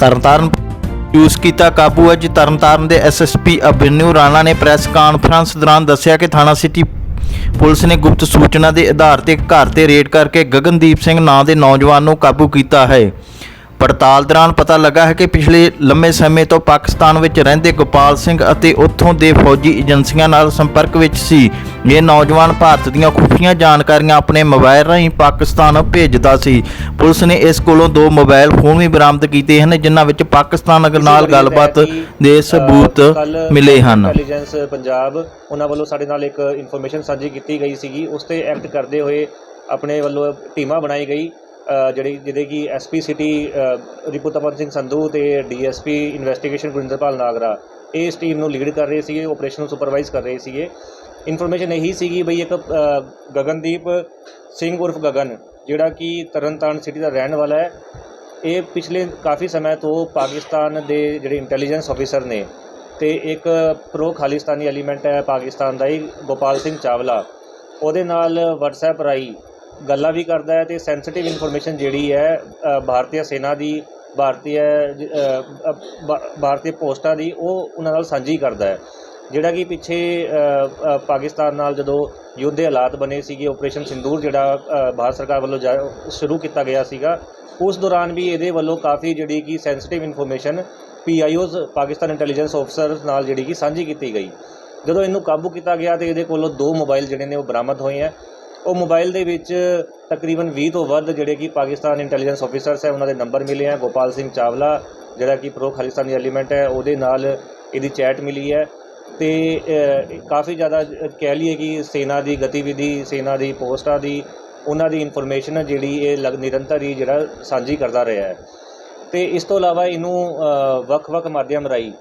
Tarn Taran use ਕੀਤਾ ਕਾਬੂ ਅੱਜ ਤਰਨਤਾਰਨ ਦੇ ਐਸਐਸਪੀ ਅਭਿਨੂ ਰਾਣਾ ਨੇ ਪ੍ਰੈਸ ਕਾਨਫਰੰਸ ਦੌਰਾਨ ਦੱਸਿਆ ਕਿ ਥਾਣਾ ਸਿਟੀ ਪੁਲਿਸ ਨੇ ਗੁਪਤ ਸੂਚਨਾ ਦੇ ਆਧਾਰ ਤੇ ਘਰ ਤੇ ਰੇਡ ਕਰਕੇ ਗਗਨਦੀਪ ਸਿੰਘ ਨਾਂ ਦੇ ਨੌਜਵਾਨ ਨੂੰ ਕਾਬੂ ਕੀਤਾ ਹੈ। ਪੜਤਾਲ ਦੌਰਾਨ ਪਤਾ ਲੱਗਾ ਹੈ ਕਿ ਪਿਛਲੇ ਲੰਮੇ ਸਮੇਂ ਤੋਂ ਪਾਕਿਸਤਾਨ ਵਿੱਚ ਰਹਿੰਦੇ ਗੋਪਾਲ ਸਿੰਘ ਅਤੇ ਉੱਥੋਂ ਦੇ ਫੌਜੀ ਏਜੰਸੀਆਂ ਨਾਲ ਸੰਪਰਕ ਵਿੱਚ ਸੀ। ਇਹ ਨੌਜਵਾਨ ਭਾਰਤ ਦੀਆਂ ਖੁਫੀਆਂ ਜਾਣਕਾਰੀਆਂ ਆਪਣੇ ਮੋਬਾਈਲ ਰਾਹੀਂ ਪਾਕਿਸਤਾਨ ਭੇਜਦਾ ਸੀ। ਪੁਲਿਸ ਨੇ ਇਸ ਕੋਲੋਂ ਦੋ ਮੋਬਾਈਲ ਫੋਨ ਵੀ ਬਰਾਮਦ ਕੀਤੇ ਹਨ ਜਿਨ੍ਹਾਂ ਵਿੱਚ ਪਾਕਿਸਤਾਨ ਨਾਲ ਗੱਲਬਾਤ ਦੇ ਸਬੂਤ ਮਿਲੇ ਹਨ। ਇੰਟੈਲੀਜੈਂਸ ਪੰਜਾਬ ਉਹਨਾਂ ਵੱਲੋਂ ਸਾਡੇ ਨਾਲ ਇੱਕ ਇਨਫੋਰਮੇਸ਼ਨ ਸਾਂਝੀ ਕੀਤੀ ਗਈ ਸੀਗੀ। ਉਸ ਤੇ ਐਕਟ ਕਰਦੇ ਹੋਏ ਆਪਣੇ ਵੱਲੋਂ ਟੀਮਾਂ ਬਣਾਈ ਗਈ ਜਿਹੜੀ ਜਿਹਦੇ ਕਿ ਐਸਪੀ ਸਿਟੀ ਰਿਪੁਤਪਨ ਸਿੰਘ ਸੰਧੂ ਤੇ ਡੀਐਸਪੀ ਇਨਵੈਸਟੀਗੇਸ਼ਨ ਗੁਰਿੰਦਰਪਾਲ ਨਾਗਰਾ ਇਸ ਟੀਮ ਨੂੰ ਲੀਡ ਕਰ ਰਹੇ ਸੀਗੇ ਆਪਰੇਸ਼ਨ ਨੂੰ ਸੁਪਰਵਾਈਜ਼ ਕਰ ਰਹੇ ਸੀਗੇ। ਇਨਫੋਰਮੇਸ਼ਨ ਇਹੀ ਸੀਗੀ ਬਈ ਇੱਕ ਗਗਨਦੀਪ ਸਿੰਘ ਉਰਫ ਗਗਨ, ਜਿਹੜਾ ਕਿ ਤਰਨਤਾਰਨ ਸਿਟੀ ਦਾ ਰਹਿਣ ਵਾਲਾ ਹੈ। ਇਹ ਪਿਛਲੇ ਕਾਫੀ ਸਮੇਂ ਤੋਂ ਪਾਕਿਸਤਾਨ ਦੇ ਜਿਹੜੇ ਇੰਟੈਲੀਜੈਂਸ ਆਫੀਸਰ ਨੇ ਤੇ ਇੱਕ ਪ੍ਰੋ ਖਾਲਿਸਤਾਨੀ ਐਲੀਮੈਂਟ ਹੈ ਪਾਕਿਸਤਾਨ ਦਾ ਹੀ ਗੋਪਾਲ ਸਿੰਘ ਚਾਵਲਾ। ਉਹਦੇ ਨਾਲ WhatsApp ਰਾਹੀਂ ਗੱਲਾਂ ਵੀ ਕਰਦਾ ਹੈ ਤੇ ਸੈਂਸਿਟਿਵ ਇਨਫੋਰਮੇਸ਼ਨ ਜਿਹੜੀ ਹੈ ਭਾਰਤੀ ਸੈਨਾ ਦੀ ਭਾਰਤੀ ਭਾਰਤੀ ਪੋਸਟਾਂ ਦੀ ਉਹ ਉਹਨਾਂ ਨਾਲ ਸਾਂਝੀ ਕਰਦਾ ਹੈ। ਜਿਹੜਾ ਕਿ ਪਿੱਛੇ ਪਾਕਿਸਤਾਨ ਨਾਲ ਜਦੋਂ ਯੁੱਧ ਦੇ ਹਾਲਾਤ ਬਣੇ ਸੀਗੇ ਆਪਰੇਸ਼ਨ ਸਿੰਦੂਰ ਜਿਹੜਾ ਭਾਰਤ ਸਰਕਾਰ ਵੱਲੋਂ ਜਾ- ਸ਼ੁਰੂ ਕੀਤਾ ਗਿਆ ਸੀਗਾ, ਉਸ ਦੌਰਾਨ ਵੀ ਇਹਦੇ ਵੱਲੋਂ ਕਾਫੀ ਜਿਹੜੀ ਕਿ sensitive information PIOs Pakistan intelligence officers ਨਾਲ ਜਿਹੜੀ ਕਿ ਸਾਂਝੀ ਕੀਤੀ ਗਈ। ਜਦੋਂ ਇਹਨੂੰ ਕਾਬੂ ਕੀਤਾ ਗਿਆ ਤੇ ਇਹਦੇ ਕੋਲੋਂ ਦੋ ਮੋਬਾਈਲ ਜਿਹੜੇ ਨੇ ਉਹ ਬਰਾਮਦ ਹੋਏ ਆ ਉਹ ਮੋਬਾਈਲ ਦੇ ਵਿੱਚ ਤਕਰੀਬਨ 20 ਤੋਂ ਵੱਧ ਜਿਹੜੇ ਕਿ ਪਾਕਿਸਤਾਨ ਇੰਟੈਲੀਜੈਂਸ ਆਫੀਸਰਸ ਹੈ, ਉਹਨਾਂ ਦੇ ਨੰਬਰ ਮਿਲੇ ਆ ਗੋਪਾਲ ਸਿੰਘ ਚਾਵਲਾ, ਜਿਹੜਾ ਕਿ ਪ੍ਰੋ ਖਾਲਿਸਤਾਨੀ ਐਲੀਮੈਂਟ ਹੈ, ਉਹਦੇ ਨਾਲ ਇਹਦੀ ਚੈਟ ਮਿਲੀ ਹੈ। ਤੇ ਕਾਫੀ ਜ਼ਿਆਦਾ ਕਹਿ ਲਈਏ ਕਿ ਸੈਨਾ ਦੀ ਗਤੀਵਿਧੀ ਸੈਨਾ ਦੀ ਪੋਸਟਾਂ ਦੀ ਉਹਨਾਂ ਦੀ ਇਨਫੋਰਮੇਸ਼ਨ ਜਿਹੜੀ ਇਹ ਲਗ ਨਿਰੰਤਰ ਹੀ ਜਿਹੜਾ ਸਾਂਝੀ ਕਰਦਾ ਰਿਹਾ ਹੈ। ਅਤੇ ਇਸ ਤੋਂ ਇਲਾਵਾ ਇਹਨੂੰ ਵੱਖ-ਵੱਖ ਮਾਧਿਅਮ ਰਾਹੀਂ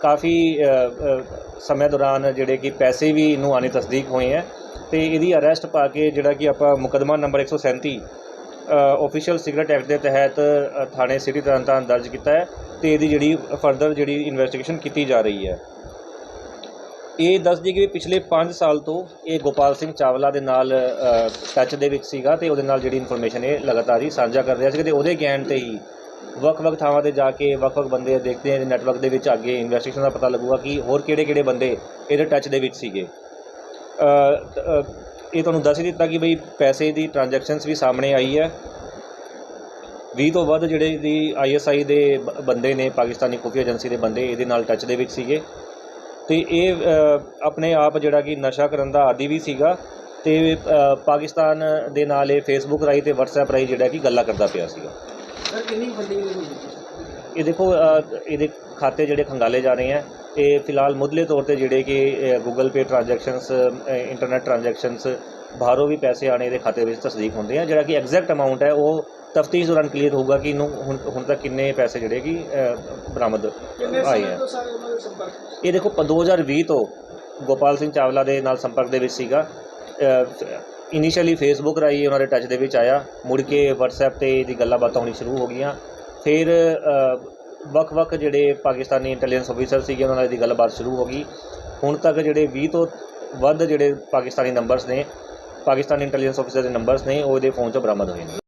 ਕਾਫੀ ਅ, ਸਮੇਂ ਦੌਰਾਨ ਜਿਹੜੇ ਕਿ ਪੈਸੇ ਵੀ ਇਹਨੂੰ ਆਣੇ ਤਸਦੀਕ ਹੋਏ ਹੈ। ਅਤੇ ਇਹਦੀ ਅਰੈਸਟ ਪਾ ਕੇ ਜਿਹੜਾ ਕਿ ਆਪਾਂ ਮੁਕੱਦਮਾ ਨੰਬਰ 137 ਆਫੀਸ਼ੀਅਲ ਸਿਗਰਟ ਐਕਟ ਦੇ ਤਹਿਤ ਥਾਣੇ ਸਿਟੀ ਤਰਨਤਾਰਨ ਦਰਜ ਕੀਤਾ ਹੈ ਤੇ ਇਹਦੀ ਜਿਹੜੀ ਫਰਦਰ ਜਿਹੜੀ ਇਨਵੈਸਟੀਗੇਸ਼ਨ ਕੀਤੀ ਜਾ ਰਹੀ ਹੈ। ਇਹ ਦੱਸਦੀ ਕਿ ਪਿਛਲੇ 5 ਸਾਲ ਤੋਂ ਇਹ ਗੋਪਾਲ ਸਿੰਘ ਚਾਵਲਾ ਦੇ ਨਾਲ ਟੱਚ ਦੇ ਵਿੱਚ ਸੀਗਾ ਤੇ ਉਹਦੇ ਨਾਲ ਜਿਹੜੀ ਇਨਫੋਰਮੇਸ਼ਨ ਇਹ ਲਗਾਤਾਰ ਹੀ ਸਾਂਝਾ ਕਰ ਰਿਹਾ ਸੀ ਤੇ ਉਹਦੇ ਗਿਆਨ ਤੇ ਹੀ ਵੱਖ-ਵੱਖ ਥਾਵਾਂ ਤੇ ਜਾ ਕੇ ਵੱਖ-ਵੱਖ ਬੰਦੇ ਦੇਖਦੇ ਆ ਨੈਟਵਰਕ ਦੇ ਵਿੱਚ ਅੱਗੇ ਇਨਵੈਸਟੀਗੇਸ਼ਨ ਦਾ ਪਤਾ ਲੱਗੂਗਾ ਕਿ ਹੋਰ ਕਿਹੜੇ-ਕਿਹੜੇ ਬੰਦੇ ਇਹਦੇ ਟੱਚ ਦੇ ਵਿੱਚ ਸੀਗੇ। ਇਹ ਤੁਹਾਨੂੰ ਦੱਸ ਹੀ ਦਿੱਤਾ ਕਿ ਬਈ ਪੈਸੇ ਦੀ ਟ੍ਰਾਂਜੈਕਸ਼ਨਸ ਵੀ ਸਾਹਮਣੇ ਆਈ ਹੈ। 20 ਤੋਂ ਵੱਧ ਜਿਹੜੇ ਦੀ ਆਈਐਸਆਈ ਦੇ ਬੰਦੇ ਨੇ ਪਾਕਿਸਤਾਨੀ ਖੁਫੀਆ ਏਜੰਸੀ ਦੇ ਬੰਦੇ ਇਹਦੇ ਨਾਲ ਟੱਚ ਦੇ ਵਿੱਚ ਸੀਗੇ। ਤੇ ਇਹ ਆਪਣੇ ਆਪ ਜਿਹੜਾ ਕਿ ਨਸ਼ਾ ਕਰਨ ਦਾ ਆਦੀ ਵੀ ਸੀਗਾ ਤੇ ਪਾਕਿਸਤਾਨ ਦੇ ਨਾਲ ਇਹ ਫੇਸਬੁੱਕ ਰਾਹੀਂ ਤੇ WhatsApp ਰਾਹੀਂ ਜਿਹੜਾ ਕਿ ਗੱਲਾਂ ਕਰਦਾ ਪਿਆ ਸੀਗਾ। ਸਰ ਕਿੰਨੀ ਫੰਡਿੰਗ ਇਹ ਦੇਖੋ ਇਹਦੇ ਖਾਤੇ ਜਿਹੜੇ ਖੰਗਾਲੇ ਜਾ ਰਹੇ ਹੈ ਇਹ ਫਿਲਹਾਲ ਮੁੱਢਲੇ ਤੌਰ ਤੇ ਜਿਹੜੇ ਕਿ Google Pay transactions internet transactions ਬਾਹਰੋਂ ਵੀ ਪੈਸੇ ਆਣੇ ਇਹਦੇ ਖਾਤੇ ਵਿੱਚ ਤਸਦੀਕ ਹੁੰਦੇ ਆ। ਜਿਹੜਾ ਕਿ ਐਗਜ਼ੈਕਟ ਅਮਾਉਂਟ ਹੈ ਉਹ ਤਫਤੀਸ਼ ਦੌਰਾਨ ਕਲੀਅਰ ਹੋਊਗਾ ਕਿ ਇਹਨੂੰ ਹੁਣ ਹੁਣ ਤੱਕ ਕਿੰਨੇ ਪੈਸੇ ਜਿਹੜੇ ਕਿ ਬਰਾਮਦ ਆਏ ਦੇ ਸੰਪਰਕ ਇਹ ਦੇਖੋ ਪ- 2020 ਤੋਂ ਗੋਪਾਲ ਸਿੰਘ ਚਾਵਲਾ ਦੇ ਨਾਲ ਸੰਪਰਕ ਦੇ ਵਿੱਚ ਸੀਗਾ। ਇਨੀਸ਼ੀਅਲੀ ਫੇਸਬੁੱਕ ਰਾਹੀਂ ਉਹਨਾਂ ਦੇ ਟੱਚ ਦੇ ਵਿੱਚ ਆਇਆ। ਮੁੜ ਕੇ WhatsApp ਤੇ ਇਹਦੀ ਗੱਲਾਂ ਬਾਤਾਂ ਹੋਣੀ ਸ਼ੁਰੂ ਹੋ ਗਈਆਂ। ਫਿਰ ਵੱਖ-ਵੱਖ ਜਿਹੜੇ ਪਾਕਿਸਤਾਨੀ ਇੰਟੈਲੀਜੈਂਸ ਅਫੀਸਰ ਸੀਗੇ, ਉਹਨਾਂ ਨਾਲ ਇਹਦੀ ਗੱਲਬਾਤ ਸ਼ੁਰੂ ਹੋ ਗਈ। ਹੁਣ ਤੱਕ ਜਿਹੜੇ 20 ਤੋਂ ਵੱਧ ਜਿਹੜੇ ਪਾਕਿਸਤਾਨੀ ਨੰਬਰਸ ਨੇ, ਪਾਕਿਸਤਾਨੀ ਇੰਟੈਲੀਜੈਂਸ ਅਫੀਸਰ ਦੇ ਨੰਬਰਸ ਨੇ, ਉਹ ਇਹਦੇ ਫੋਨ 'ਚੋਂ ਬਰਾਮਦ ਹੋਏ ਨੇ।